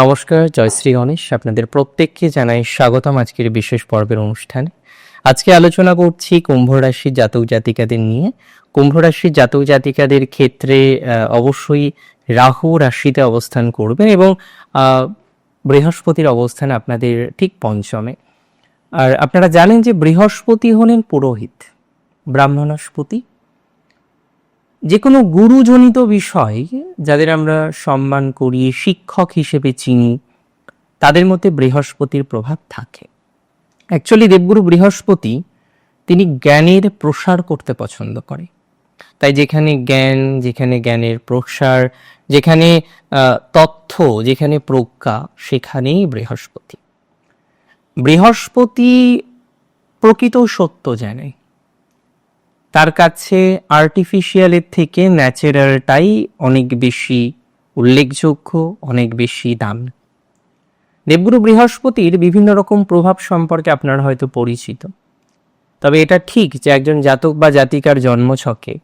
নমস্কার জয়শ্রী গণেশ। আপনাদের প্রত্যেককে জানাই স্বাগতম আজকের বিশেষ পর্বের অনুষ্ঠানে। আজকে আলোচনা করছি কুম্ভ রাশির জাতক জাতিকাদের নিয়ে। কুম্ভ রাশির জাতক জাতিকাদের ক্ষেত্রে অবশ্যই রাহু রাশিতে অবস্থান করবেন এবং বৃহস্পতির অবস্থান আপনাদের ঠিক পঞ্চমে। আর আপনারা জানেন যে বৃহস্পতি হলেন পুরোহিত, ব্রাহ্মণস্পতি। যে কোনো গুরুজনিত বিষয় যাদের আমরা সম্মান করি, শিক্ষক হিসেবে চিনি, তাদের মধ্যে বৃহস্পতির প্রভাব থাকে। অ্যাকচুয়ালি দেবগুরু বৃহস্পতি, তিনি জ্ঞানের প্রসার করতে পছন্দ করে। তাই যেখানে জ্ঞান, যেখানে জ্ঞানের প্রসার, যেখানে তথ্য, যেখানে প্রজ্ঞা, সেখানেই বৃহস্পতি। বৃহস্পতি প্রকৃত সত্য জানে। তার কাছে আর্টিফিশিয়ালের থেকে ন্যাচারালটাই অনেক বেশি উল্লেখযোগ্য, অনেক বেশি দাম। দেবগুরু বৃহস্পতির বিভিন্ন রকম প্রভাব সম্পর্কে আপনারা হয়তো পরিচিত। তবে এটা ঠিক যে একজন জাতক বা জাতিকার জন্মছকে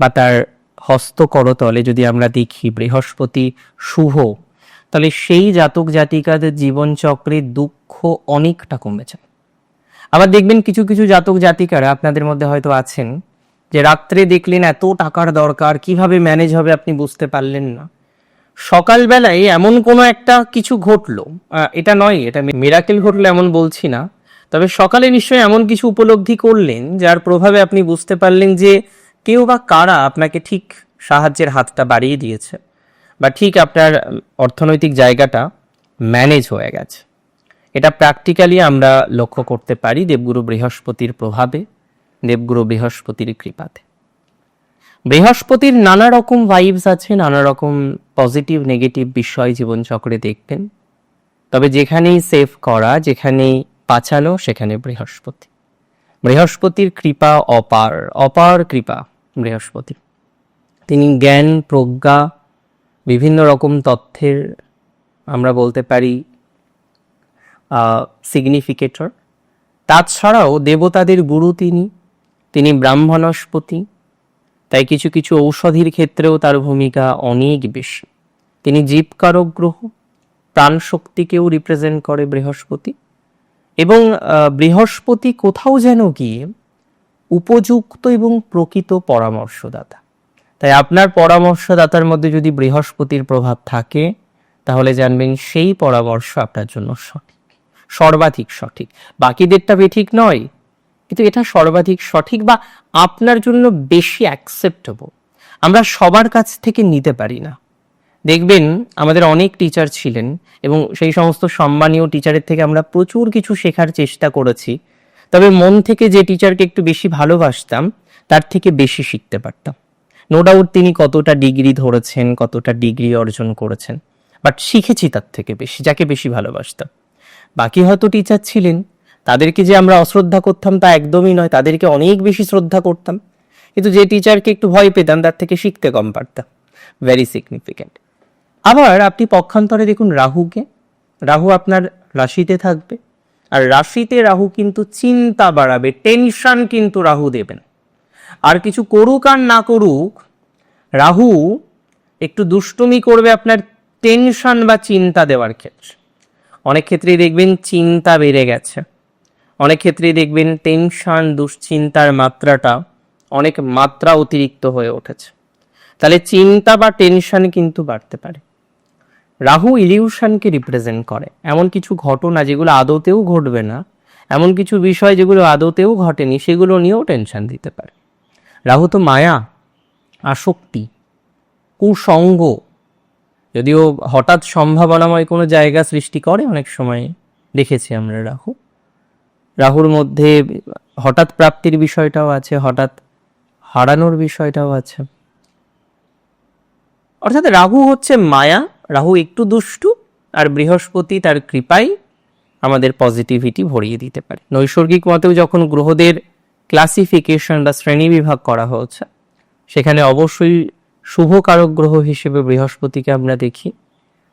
বা তার হস্তকরতলে যদি আমরা দেখি বৃহস্পতি শুভ, তাহলে সেই জাতক জাতিকাদের জীবনচক্রে দুঃখ অনেকটা কমে যায় আবার দেখবেন কিছু কিছু জাতক জাতিকারা আপনাদের মধ্যে হয়তো আছেন, যে রাত্রে দেখলেন এত টাকার দরকার, কীভাবে ম্যানেজ হবে আপনি বুঝতে পারলেন না। সকালবেলায় এমন কোনো একটা কিছু ঘটলো এটা নয়, এটা মেরাকেল ঘটলো এমন বলছি না, তবে সকালে নিশ্চয়ই এমন কিছু উপলব্ধি করলেন, যার প্রভাবে আপনি বুঝতে পারলেন যে কেউ বা কারা আপনাকে ঠিক সাহায্যের হাতটা বাড়িয়ে দিয়েছে। বা ঠিক আপনার অর্থনৈতিক জায়গাটা ম্যানেজ হয়ে গেছে। এটা প্র্যাকটিক্যালি আমরা লক্ষ্য করতে পারি দেবগুরু বৃহস্পতির প্রভাবে, দেবগুরু বৃহস্পতির কৃপাতে। বৃহস্পতির নানা রকম ভাইবস আছে নানা রকম পজিটিভ নেগেটিভ বিষয় জীবনচক্রে দেখবেন। তবে যেখানেই সেভ করা, যেখানেই বাঁচানো, সেখানে বৃহস্পতি। বৃহস্পতির কৃপা অপার অপার কৃপা বৃহস্পতি। তিনি জ্ঞান, প্রজ্ঞা, বিভিন্ন রকম তথ্যের আমরা বলতে পারি সিগনিফিকেটর তাছাড়াও দেবতাদের গুরু তিনি তিনি ব্রাহ্মণস্পতি, তাই কিছু কিছু ঔষধির ক্ষেত্রেও তার ভূমিকা অনেক বেশি। তিনি জীবকারক গ্রহ, প্রাণশক্তিকেও রিপ্রেজেন্ট করে বৃহস্পতি। এবং বৃহস্পতি কোথাও যেন গিয়ে উপযুক্ত এবং প্রকৃত পরামর্শদাতা। তাই আপনার পরামর্শদাতার মধ্যে যদি বৃহস্পতির প্রভাব থাকে, তাহলে জানবেন সেই পরামর্শ আপনার জন্য সঠিক। সর্বাধিক সঠিক। বাকিদেরটা বেঠিক নয়? কিন্তু এটা সর্বাধিক সঠিক বা আপনার জন্য বেশি অ্যাকসেপ্টেবল আমরা সবার কাছ থেকে নিতে পারি না। দেখবেন আমাদের অনেক টিচার ছিলেন এবং সেই সমস্ত সম্মানীয় টিচারের থেকে আমরা প্রচুর কিছু শেখার চেষ্টা করেছি। তবে মন থেকে যে টিচারকে একটু বেশি ভালোবাসতাম, তার থেকে বেশি শিখতে পারতাম। নো ডাউট তিনি কতটা ডিগ্রি ধরেছেন, কতটা ডিগ্রি অর্জন করেছেন। বাট শিখেছি তার থেকে বেশি, যাকে বেশি ভালোবাসতাম। বাকি হয়তো টিচার ছিলেন। তাদেরকে যে আমরা অশ্রদ্ধা করতাম তা একদমই নয়, তাদেরকে অনেক বেশি শ্রদ্ধা করতাম। কিন্তু যে টিচারকে একটু ভয় পেতাম, তার থেকে শিখতে কম পারতাম। ভেরি সিগনিফিক্যান্ট আবার আপনি পক্ষান্তরে দেখুন রাহুকে। রাহু আপনার রাশিতে থাকবে। আর রাশিতে রাহু কিন্তু চিন্তা বাড়াবে টেনশন কিন্তু রাহু দেবেন। আর কিছু করুক আর না করুক, রাহু একটু দুষ্টুমি করবে আপনার টেনশন বা চিন্তা দেওয়ার ক্ষেত্রে। অনেক ক্ষেত্রেই দেখবেন চিন্তা বেড়ে গেছে। অনেক ক্ষেত্রেই দেখবেন টেনশন দুশ্চিন্তার মাত্রাটা অনেক মাত্রা অতিরিক্ত হয়ে উঠেছে। তাহলে চিন্তা বা টেনশন কিন্তু বাড়তে পারে। রাহু ইলিউশনকে রিপ্রেজেন্ট করে। এমন কিছু ঘটনা যেগুলো আদতেও ঘটবে না, এমন কিছু বিষয় যেগুলো আদতেও ঘটেনি, সেগুলো নিয়েও টেনশন দিতে পারে। রাহু তো মায়া, আসক্তি কুসঙ্গ যদিও হঠাৎ সম্ভাবনাময় কোনো জায়গা সৃষ্টি করে, অনেক সময় দেখেছি আমরা রাহু। রাহুর মধ্যে হঠাৎ প্রাপ্তির বিষয়টাও আছে, হঠাৎ হারানোর বিষয়টাও আছে। অর্থাৎ রাহু হচ্ছে মায়া, রাহু একটু দুষ্টু আর বৃহস্পতি তার কৃপায় আমাদের পজিটিভিটি ভরিয়ে দিতে পারে। নৈসর্গিক মতেও যখন গ্রহদের ক্লাসিফিকেশন বা শ্রেণি বিভাগ করা হয়েছে সেখানে অবশ্যই শুভকারক গ্রহ হিসেবে বৃহস্পতিকে আমরা দেখি।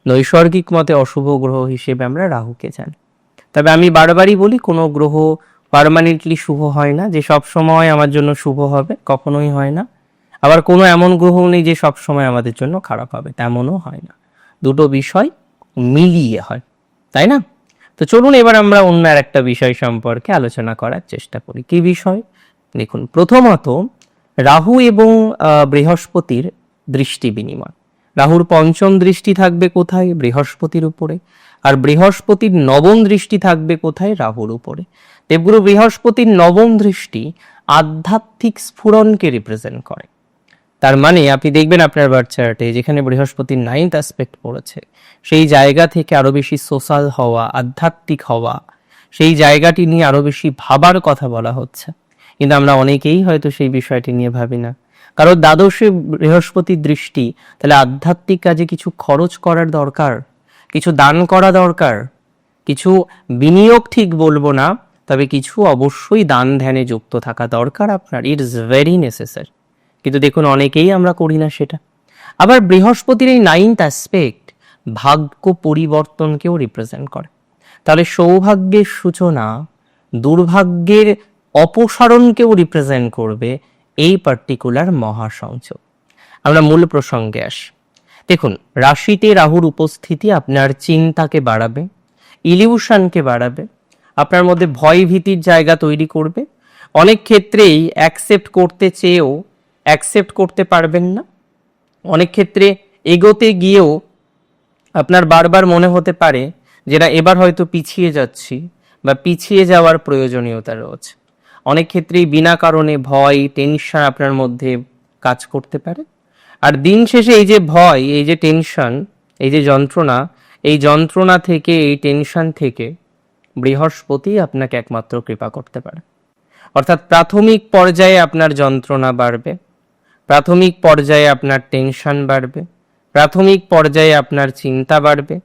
নৈসর্গিক মতে অশুভ গ্রহ হিসেবে আমরা রাহুকে জানি। তবে আমি বারবারই বলি, কোনো গ্রহ পার্মানেন্টলি শুভ হয় না, যে সব সময় আমার জন্য শুভ হবে, কখনোই হয় না। আবার কোনো এমন গ্রহ নেই যে সব সময় আমাদের জন্য খারাপ হবে, তেমনও হয় না। দুটো বিষয় মিলিয়ে হয়, তাই না? তো চলুন এবার আমরা অন্য আর একটা বিষয় সম্পর্কে আলোচনা করার চেষ্টা করি। কি বিষয়? দেখুন, প্রথমত রাহু এবং বৃহস্পতির দৃষ্টি বিনিময়। রাহুর পঞ্চম দৃষ্টি থাকবে কোথায়? বৃহস্পতির উপরে। আর বৃহস্পতির নবম দৃষ্টি থাকবে কোথায়? রাহুর উপরে। দেবগুরু বৃহস্পতির নবম দৃষ্টি আধ্যাত্মিক স্ফুরণকে রিপ্রেজেন্ট করে। তার মানে আপনি দেখবেন আপনার বার্থ যেখানে বৃহস্পতির নাইন্থ অ্যাসপেক্ট পড়েছে, সেই জায়গা থেকে আরও বেশি সোশ্যাল হওয়া, আধ্যাত্মিক হওয়া, সেই জায়গাটি নিয়ে আরও বেশি ভাবার কথা বলা হচ্ছে। কিন্তু আমরা অনেকেই হয়তো সেই বিষয়টি নিয়ে ভাবি না। কারণ দ্বাদশে বৃহস্পতির দৃষ্টি, তাহলে আধ্যাত্মিক কাজে কিছু খরচ করার দরকার, কিছু দান করা দরকার, কিছু বিনিয়োগ ঠিক বলব না, তবে কিছু অবশ্যই দান ধ্যানে যুক্ত থাকা দরকার আপনার ইট ইজ ভেরি নেসেসারি কিন্তু দেখুন, অনেকেই আমরা করি না সেটা। আবার বৃহস্পতির এই নাইন্থ অ্যাসপেক্ট ভাগ্য পরিবর্তনকেও রিপ্রেজেন্ট করে। তাহলে সৌভাগ্যের সূচনা দুর্ভাগ্যের অপসারণকেও রিপ্রেজেন্ট করবে এই পার্টিকুলার মহাসংযোগ। আমরা মূল প্রসঙ্গে আসি। দেখুন, রাশিতে রাহুর উপস্থিতি আপনার চিন্তাকে বাড়াবে ইলিউশনকে বাড়াবে, আপনার মধ্যে ভয় ভীতির জায়গা তৈরি করবে। অনেক ক্ষেত্রেই অ্যাকসেপ্ট করতে চেয়েও অ্যাকসেপ্ট করতে পারবেন না। অনেক ক্ষেত্রে এগোতে গিয়েও আপনার বারবার মনে হতে পারে যেটা এবার হয়তো পিছিয়ে যাচ্ছি বা পিছিয়ে যাওয়ার প্রয়োজনীয়তা রয়েছে। অনেক ক্ষেত্রেই বিনা কারণে ভয় টেনশন আপনার মধ্যে কাজ করতে পারে। আর দিন শেষে এই যে ভয়, এই যে টেনশন এই যে যন্ত্রণা, এই যন্ত্রণা থেকে, এই টেনশন থেকে বৃহস্পতি আপনাকে একমাত্র কৃপা করতে পারে। অর্থাৎ প্রাথমিক পর্যায়ে আপনার যন্ত্রণা বাড়বে, প্রাথমিক পর্যায়ে আপনার টেনশন বাড়বে, প্রাথমিক পর্যায়ে আপনার চিন্তা বাড়বে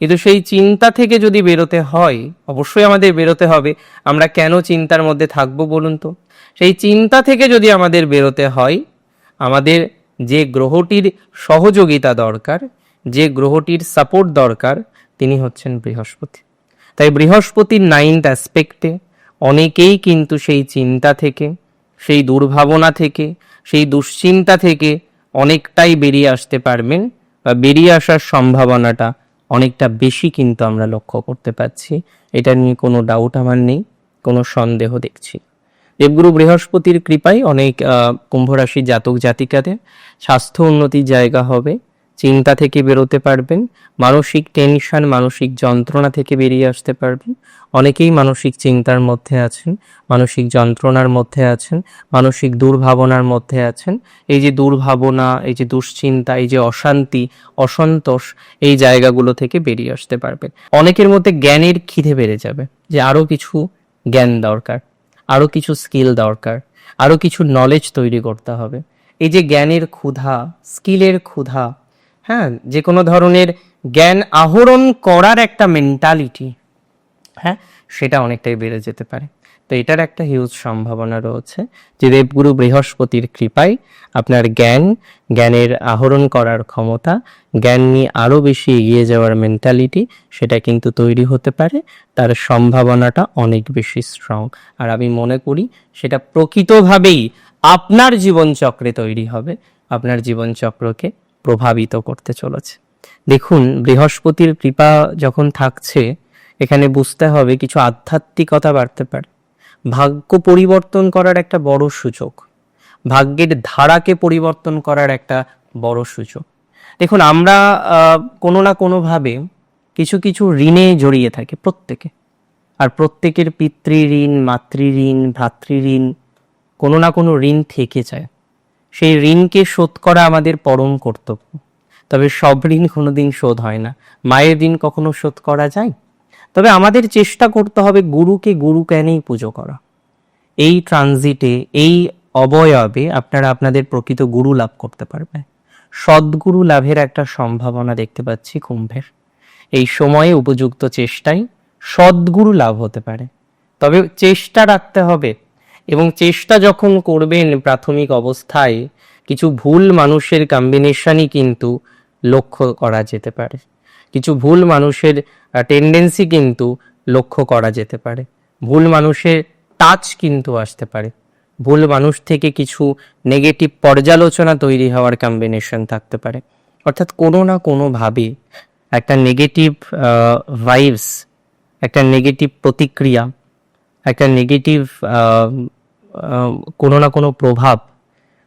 কিন্তু সেই চিন্তা থেকে যদি বেরোতে হয়, অবশ্যই আমাদের বেরোতে হবে। আমরা কেন চিন্তার মধ্যে থাকব বলুন তো? সেই চিন্তা থেকে যদি আমাদের বেরোতে হয়, আমাদের যে গ্রহটির সহযোগিতা দরকার, যে গ্রহটির সাপোর্ট দরকার, তিনি হচ্ছেন বৃহস্পতি। তাই বৃহস্পতির নাইন্থ অ্যাসপেক্টে অনেকেই কিন্তু সেই চিন্তা থেকে, সেই দুর্ভাবনা থেকে, সেই দুশ্চিন্তা থেকে অনেকটাই বেরিয়ে আসতে পারবেন বা বেরিয়ে আসার সম্ভাবনাটা অনেকটা বেশি কিন্তু আমরা লক্ষ্য করতে পারছি। এটা নিয়ে কোনো ডাউট আমার নেই, কোনো সন্দেহ দেখছি দেবগুরু বৃহস্পতির কৃপায় অনেক কুম্ভরাশি জাতক জাতিকাদের স্বাস্থ্য উন্নতির জায়গা হবে। চিন্তা থেকে বেরোতে পারবেন, মানসিক টেনশন মানসিক যন্ত্রণা থেকে বেরিয়ে আসতে পারবেন। অনেকেই মানসিক চিন্তার মধ্যে আছেন, মানসিক যন্ত্রণার মধ্যে আছেন, মানসিক দুর্ভাবনার মধ্যে আছেন। এই যে দুর্ভাবনা, এই যে দুশ্চিন্তা, এই যে অশান্তি, অসন্তোষ, এই জায়গাগুলো থেকে বেরিয়ে আসতে পারবেন। অনেকের মধ্যে জ্ঞানের খিদে বেড়ে যাবে, যে আরও কিছু জ্ঞান দরকার, আরও কিছু স্কিল দরকার, আরও কিছু নলেজ তৈরি করতে হবে। এই যে জ্ঞানের ক্ষুধা স্কিলের ক্ষুধা হ্যাঁ যে কোনো ধরনের জ্ঞান আহরণ করার একটা মেন্টালিটি হ্যাঁ সেটা অনেকটাই বেড়ে যেতে পারে। তো এটার একটা হিউজ সম্ভাবনা রয়েছে যে দেবগুরু বৃহস্পতির কৃপায় আপনার জ্ঞান, জ্ঞানের আহরণ করার ক্ষমতা, জ্ঞান নিয়ে আরও বেশি এগিয়ে যাওয়ার মেন্টালিটি সেটা কিন্তু তৈরি হতে পারে। তার সম্ভাবনাটা অনেক বেশি স্ট্রং আর আমি মনে করি সেটা প্রকৃতভাবেই আপনার জীবনচক্রে তৈরি হবে। আপনার জীবনচক্রকে প্রভাবিত করতে চলেছে। দেখুন, বৃহস্পতির কৃপা যখন থাকছে, এখানে বুঝতে হবে কিছু আধ্যাত্মিকতা বাড়তে পারে। ভাগ্য পরিবর্তন করার একটা বড় সুযোগ। ভাগ্যের ধারাকে পরিবর্তন করার একটা বড় সুযোগ। দেখুন, আমরা কোনো না কোনোভাবে কিছু কিছু ঋণে জড়িয়ে থাকি প্রত্যেকে। আর প্রত্যেকের পিতৃ ঋণ মাতৃ ঋণ ভ্রাতৃ ঋণ কোনো না কোনো ঋণ থেকে যায়। সেই ঋণকে শোধ করা আমাদের পরম কর্তব্য। তবে সব ঋণ কোনোদিন শোধ হয় না। মায়ের ঋণ কখনো শোধ করা যায়? তবে আমাদের চেষ্টা করতে হবে গুরুকে গুরু জ্ঞানেই পুজো করা। এই ট্রানজিটে, এই অবয়বে আপনারা আপনাদের প্রকৃত গুরু লাভ করতে পারবে সদ্গুরু লাভের একটা সম্ভাবনা দেখতে পাচ্ছি কুম্ভের। এই সময়ে উপযুক্ত চেষ্টায় সদ্গুরু লাভ হতে পারে। তবে চেষ্টা রাখতে হবে এবং চেষ্টা যখন করবেন প্রাথমিক অবস্থায়, কিছু ভুল মানুষের কম্বিনেশনই কিন্তু লক্ষ্য করা যেতে পারে। কিছু ভুল মানুষের টেন্ডেন্সি কিন্তু লক্ষ্য করা যেতে পারে। ভুল মানুষের টাচ কিন্তু আসতে পারে। ভুল মানুষ থেকে কিছু নেগেটিভ পর্যালোচনা তৈরি হওয়ার কম্বিনেশন থাকতে পারে। অর্থাৎ কোনো না কোনোভাবে একটা নেগেটিভ ভাইবস একটা নেগেটিভ প্রতিক্রিয়া, একটা নেগেটিভ কোনো না কোনো প্রভাব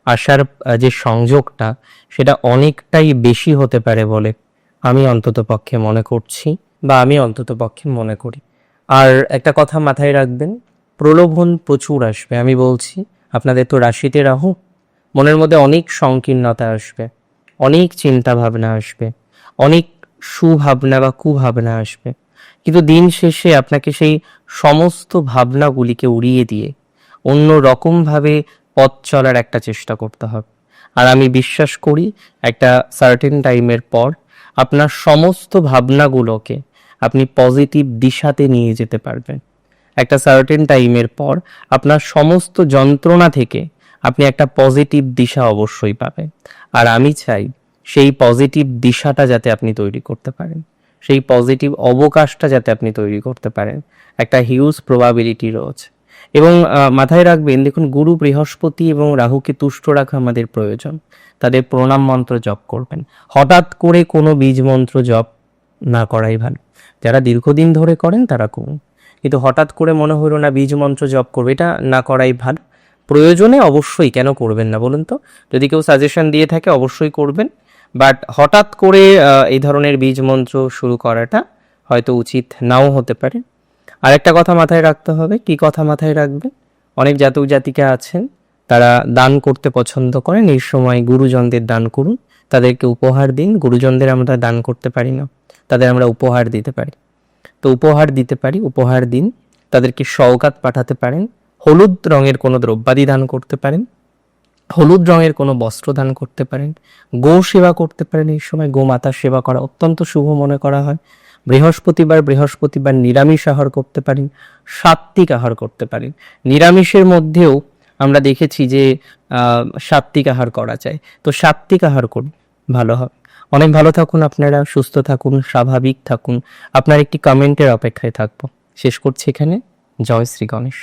আসার যে সংযোগটা, সেটা অনেকটাই বেশি হতে পারে বলে আমি অন্তত পক্ষে মনে করছি বা আমি অন্তত পক্ষে মনে করি। আর একটা কথা মাথায় রাখবেন, প্রলোভন প্রচুর আসবে, আমি বলছি, আপনাদের তো রাশিতে রাহু, মনের মধ্যে অনেক সংকীর্ণতা আসবে, অনেক চিন্তা ভাবনা আসবে, অনেক সুভাবনা বা কুভাবনা আসবে। কিন্তু দিন শেষে আপনাকে সেই সমস্ত ভাবনাগুলিকে উড়িয়ে দিয়ে অন্য রকমভাবে পথ চলার একটা চেষ্টা করতে হবে। আর আমি বিশ্বাস করি একটা সার্টেন টাইমের পর আপনার সমস্ত ভাবনাগুলোকে আপনি পজিটিভ দিশাতে নিয়ে যেতে পারবেন। একটা সার্টেন টাইমের পর আপনার সমস্ত যন্ত্রণা থেকে আপনি একটা পজিটিভ দিশা অবশ্যই পাবেন। আর আমি চাই সেই পজিটিভ দিশাটা যাতে আপনি তৈরি করতে পারেন। সেই পজিটিভ অবকাশটা যাতে আপনি তৈরি করতে পারেন। একটা হিউজ প্রবাবিলিটি রয়েছে। এবং মাথায় রাখবেন, দেখুন, গুরু বৃহস্পতি এবং রাহুকে তুষ্ট রাখা আমাদের প্রয়োজন। তাদের প্রণাম মন্ত্র জপ করবেন। হঠাৎ করে কোনো বীজ মন্ত্র জপ না করাই ভালো। যারা দীর্ঘদিন ধরে করেন, তারা করুন। কিন্তু হঠাৎ করে মনে হলো না বীজ মন্ত্র জপ করবে, এটা না করাই ভালো। প্রয়োজনে অবশ্যই কেন করবেন না বলুন তো? যদি কেউ সাজেশন দিয়ে থাকে, অবশ্যই করবেন। বাট হঠাৎ করে এই ধরনের বীজ মন্ত্র শুরু করাটা হয়তো উচিত নাও হতে পারে। আর একটা কথা মাথায় রাখতে হবে, কি কথা মাথায় রাখবে? অনেক জাতক জাতিকা আছেন, তারা দান করতে পছন্দ করেন, এই সময় গুরুজনদের দান করুন, তাদেরকে উপহার দিন, গুরুজনদের আমরা দান করতে পারি না, তাদের আমরা উপহার দিতে পারি। তো উপহার দিতে পারি, উপহার দিন, তাদেরকে সওগাত পাঠাতে পারেন, হলুদ রঙের কোনো দ্রব্যাদি দান করতে পারেন, হলুদ রঙের কোনো বস্ত্র দান করতে পারেন, গো সেবা করতে পারেন, এই সময় গোমাতার সেবা করা অত্যন্ত শুভ মনে করা হয়। বৃহস্পতিবার বৃহস্পতিবার নিরামিষ আহার করতে পারেন সাত্বিক আহার করতে পারেন নিরামিষের মধ্যেও আমরা দেখেছি যে সাত্বিক আহার করা যায়। তো সাত্বিক আহার করুন, ভালো হবে অনেক ভালো থাকুন আপনারা, সুস্থ থাকুন, স্বাভাবিক থাকুন। আপনার একটি কমেন্টের অপেক্ষায় থাকব। শেষ করছি এখানে। জয় শ্রী গণেশ।